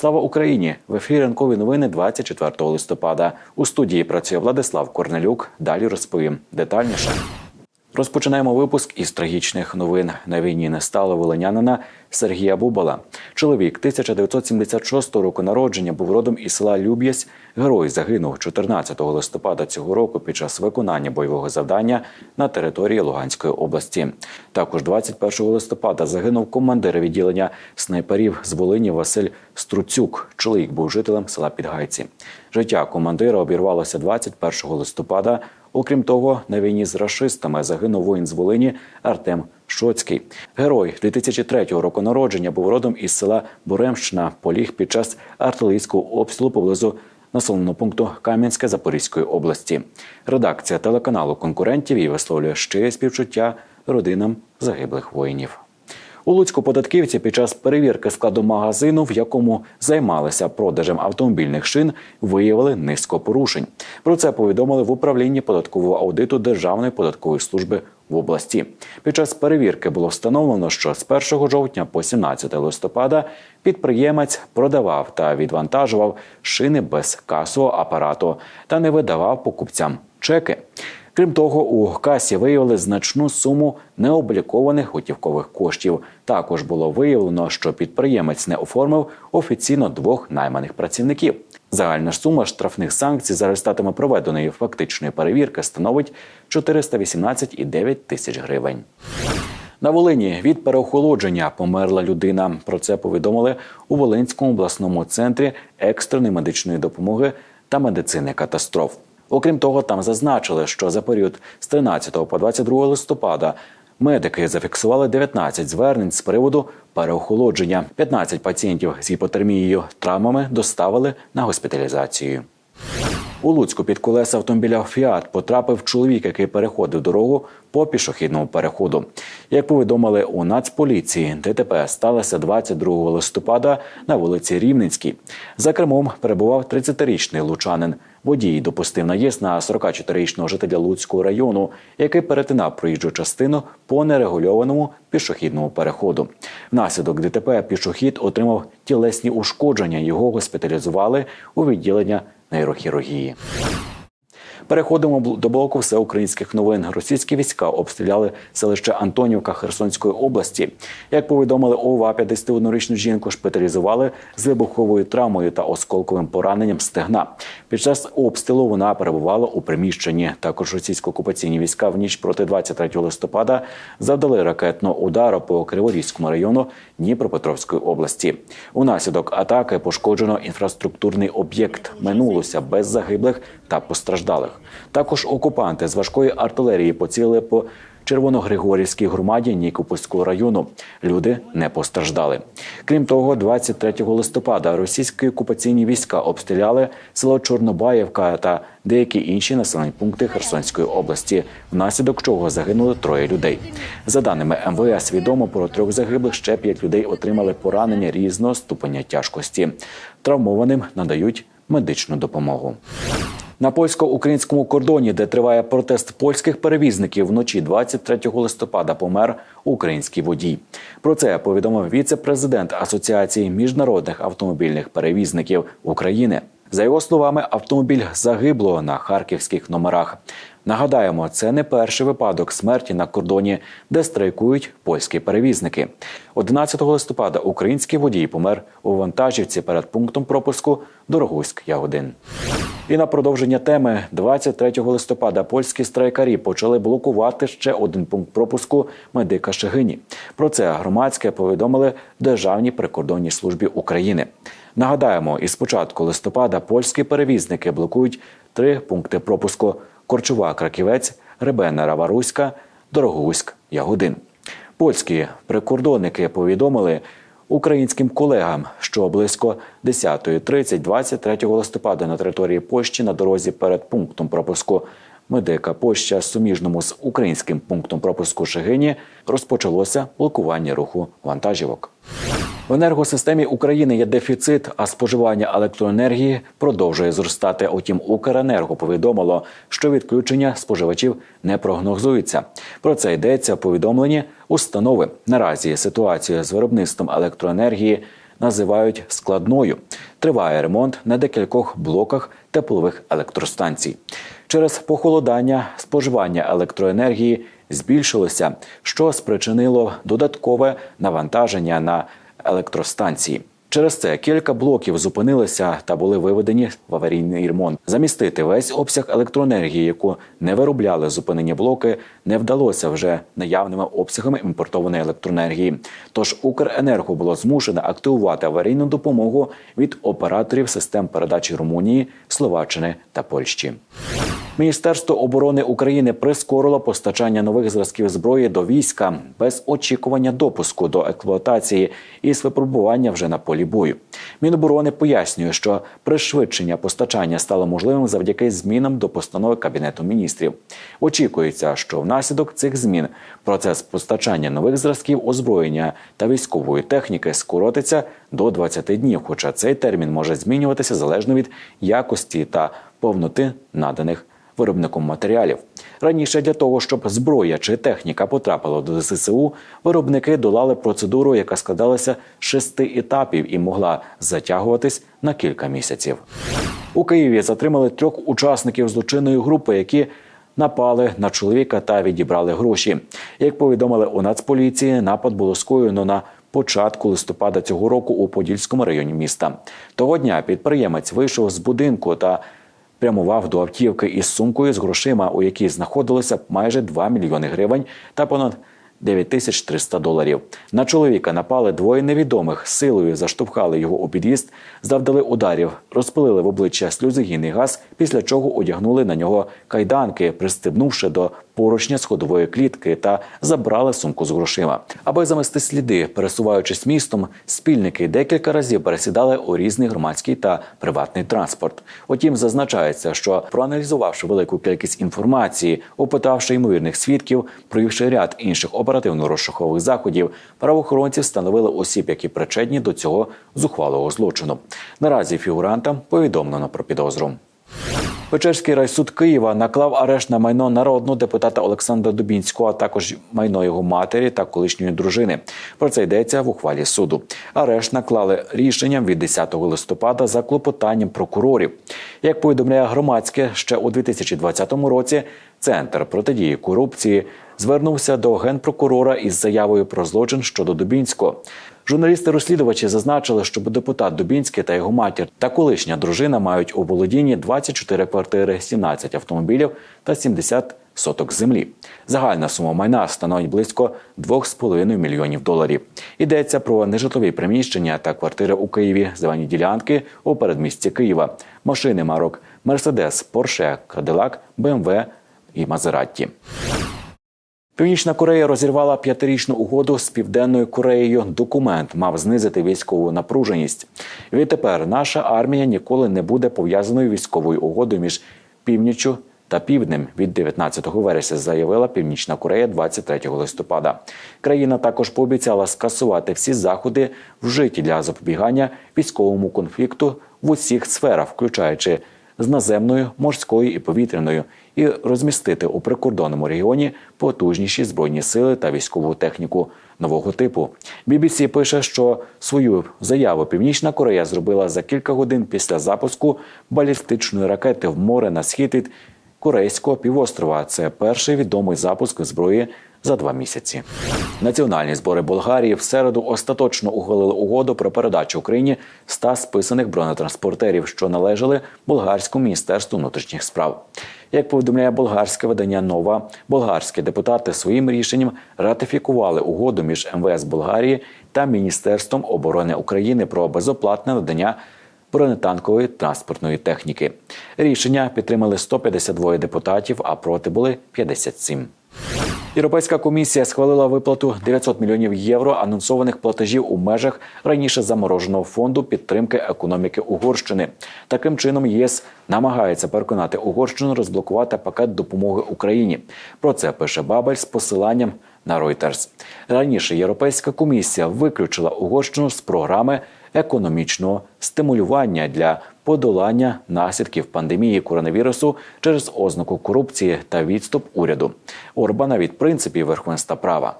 Слава Україні! В ефірі ранкові новини 24 листопада. У студії працює Владислав Корнелюк. Далі розповім детальніше. Розпочинаємо випуск із трагічних новин. На війні не стало волинянина Сергія Бубала. Чоловік 1976 року народження був родом із села Люб'язь. Герой загинув 14 листопада цього року під час виконання бойового завдання на території Луганської області. Також 21 листопада загинув командир відділення снайперів з Волині Василь Струцюк. Чоловік був жителем села Підгайці. Життя командира обірвалося 21 листопада. Окрім того, на війні з рашистами загинув воїн з Волині Артем Шоцький. Герой 2003 року народження був родом із села Буремщина. Поліг під час артилерійського обстрілу поблизу населеного пункту Кам'янське Запорізької області. Редакція телеканалу конкурентів і висловлює щире співчуття родинам загиблих воїнів. У Луцьку податківці під час перевірки складу магазину, в якому займалися продажем автомобільних шин, виявили низко порушень. Про це повідомили в управлінні податкового аудиту Державної податкової служби в області. Під час перевірки було встановлено, що з 1 жовтня по 17 листопада підприємець продавав та відвантажував шини без касового апарату та не видавав покупцям чеки. Крім того, у касі виявили значну суму необлікованих готівкових коштів. Також було виявлено, що підприємець не оформив офіційно двох найманих працівників. Загальна сума штрафних санкцій за результатами проведеної фактичної перевірки становить 418,9 тисяч гривень. На Волині від переохолодження померла людина. Про це повідомили у Волинському обласному центрі екстреної медичної допомоги та медицини катастроф. Окрім того, там зазначили, що за період з 13 по 22 листопада медики зафіксували 19 звернень з приводу переохолодження. 15 пацієнтів з гіпотермією травмами доставили на госпіталізацію. У Луцьку під колеса автомобіля Фіат потрапив чоловік, який переходив дорогу по пішохідному переходу. Як повідомили у Нацполіції, ДТП сталося 22 листопада на вулиці Рівненській. За кермом перебував 30-річний лучанин. Водій допустив наїзд на 44-річного жителя Луцького району, який перетинав проїжджу частину по нерегульованому пішохідному переходу. Внаслідок ДТП пішохід отримав тілесні ушкодження. Його госпіталізували у відділення нейрохірургії. Переходимо до блоку всеукраїнських новин. Російські війська обстріляли селище Антонівка Херсонської області. Як повідомили ОВА, 51-річну жінку шпиталізували з вибуховою травмою та осколковим пораненням стегна. Під час обстрілу вона перебувала у приміщенні. Також російсько-окупаційні війська в ніч проти 23 листопада завдали ракетного удару по Криворізькому району Дніпропетровської області. Унаслідок атаки пошкоджено інфраструктурний об'єкт. Минулося без загиблих та постраждалих. Також окупанти з важкої артилерії поцілили по Червоногригорівській громаді Нікопольського району. Люди не постраждали. Крім того, 23 листопада російські окупаційні війська обстріляли село Чорнобаївка та деякі інші населені пункти Херсонської області, внаслідок чого загинули троє людей. За даними МВС, відомо про трьох загиблих ще п'ять людей отримали поранення різного ступеня тяжкості. Травмованим надають медичну допомогу. На польсько-українському кордоні, де триває протест польських перевізників, вночі 23 листопада помер український водій. Про це повідомив віце-президент Асоціації міжнародних автомобільних перевізників України. За його словами, автомобіль загибло на харківських номерах. Нагадаємо, це не перший випадок смерті на кордоні, де страйкують польські перевізники. 11 листопада український водій помер у вантажівці перед пунктом пропуску Дорогуськ Ягодин. І на продовження теми 23 листопада польські страйкарі почали блокувати ще один пункт пропуску медика Шегині. Про це громадське повідомили Державній прикордонній службі України. Нагадаємо, із початку листопада польські перевізники блокують три пункти пропуску: Корчова, Краківець, Ребена, Раваруська, Дорогуськ, Ягодин. Польські прикордонники повідомили українським колегам, що близько 10.30 23 листопада на території Польщі на дорозі перед пунктом пропуску медика Польща суміжному з українським пунктом пропуску Шегині розпочалося блокування руху вантажівок. В енергосистемі України є дефіцит, а споживання електроенергії продовжує зростати. Утім, Укренерго повідомило, що відключення споживачів не прогнозується. Про це йдеться в повідомленні установи. Наразі ситуацію з виробництвом електроенергії називають складною. Триває ремонт на декількох блоках теплових електростанцій. Через похолодання споживання електроенергії збільшилося, що спричинило додаткове навантаження на електростанції. Через це кілька блоків зупинилися та були виведені в аварійний ремонт. Замістити весь обсяг електроенергії, яку не виробляли зупинені блоки, не вдалося вже наявними обсягами імпортованої електроенергії. Тож Укренерго було змушено активувати аварійну допомогу від операторів систем передачі Румунії, Словаччини та Польщі. Міністерство оборони України прискорило постачання нових зразків зброї до війська без очікування допуску до експлуатації і з випробування вже на полі бою. Міноборони пояснює, що пришвидшення постачання стало можливим завдяки змінам до постанови кабінету міністрів. Очікується, що внаслідок цих змін процес постачання нових зразків озброєння та військової техніки скоротиться до 20 днів. Хоча цей термін може змінюватися залежно від якості та повноти наданих виробником матеріалів. Раніше для того, щоб зброя чи техніка потрапила до ЗСУ, виробники долали процедуру, яка складалася з шести етапів і могла затягуватись на кілька місяців. У Києві затримали трьох учасників злочинної групи, які напали на чоловіка та відібрали гроші. Як повідомили у Нацполіції, напад було скоєно на початку листопада цього року у Подільському районі міста. Того дня підприємець вийшов з будинку та прямував до автівки із сумкою з грошима, у якій знаходилося майже 2 мільйони гривень та понад 9300 доларів. На чоловіка напали двоє невідомих, силою заштовхали його у під'їзд, завдали ударів, розпилили в обличчя сльозогінний газ, після чого одягнули на нього кайданки, пристебнувши до поручня сходової клітки та забрали сумку з грошима. Аби замести сліди, пересуваючись містом, спільники декілька разів пересідали у різний громадський та приватний транспорт. Утім, зазначається, що проаналізувавши велику кількість інформації, опитавши ймовірних свідків, провівши ряд інших оперативно-розшукових заходів, правоохоронці встановили осіб, які причетні до цього зухвалого злочину. Наразі фігурантам повідомлено про підозру. Печерський райсуд Києва наклав арешт на майно народного депутата Олександра Дубінського, а також майно його матері та колишньої дружини. Про це йдеться в ухвалі суду. Арешт наклали рішенням від 10 листопада за клопотанням прокурорів. Як повідомляє громадське, ще у 2020 році центр протидії корупції звернувся до генпрокурора із заявою про злочин щодо Дубінського. Журналісти-розслідувачі зазначили, що депутат Дубінський та його матір та колишня дружина мають у володінні 24 квартири, 17 автомобілів та 70 соток землі. Загальна сума майна становить близько 2,5 мільйонів доларів. Йдеться про нежитлові приміщення та квартири у Києві, зелені ділянки у передмісті Києва, машини марок Мерседес, Порше, Кадилак, БМВ і Мазератті. Північна Корея розірвала п'ятирічну угоду з південною Кореєю. Документ мав знизити військову напруженість. Відтепер наша армія ніколи не буде пов'язаною військовою угодою між північчю та півднем від 19 вересня, заявила Північна Корея 23 листопада. Країна також пообіцяла скасувати всі заходи, вжиті для запобігання військовому конфлікту в усіх сферах, включаючи з наземною, морською і повітряною, і розмістити у прикордонному регіоні потужніші збройні сили та військову техніку нового типу. BBC пише, що свою заяву Північна Корея зробила за кілька годин після запуску балістичної ракети в море на схід від Корейського півострова. Це перший відомий запуск зброї за два місяці. Національні збори Болгарії в середу остаточно ухвалили угоду про передачу Україні 100 списаних бронетранспортерів, що належали болгарському міністерству внутрішніх справ. Як повідомляє болгарське видання Нова, болгарські депутати своїм рішенням ратифікували угоду між МВС Болгарії та Міністерством оборони України про безоплатне надання бронетанкової транспортної техніки. Рішення підтримали 152 депутатів, а проти були 57. Європейська комісія схвалила виплату 900 мільйонів євро анонсованих платежів у межах раніше замороженого фонду підтримки економіки Угорщини. Таким чином, ЄС намагається переконати Угорщину розблокувати пакет допомоги Україні. Про це пише Бабель з посиланням на Reuters. Раніше Європейська комісія виключила Угорщину з програми економічного стимулювання для подолання наслідків пандемії коронавірусу через ознаку корупції та відступ уряду Орбана від принципів верховенства права.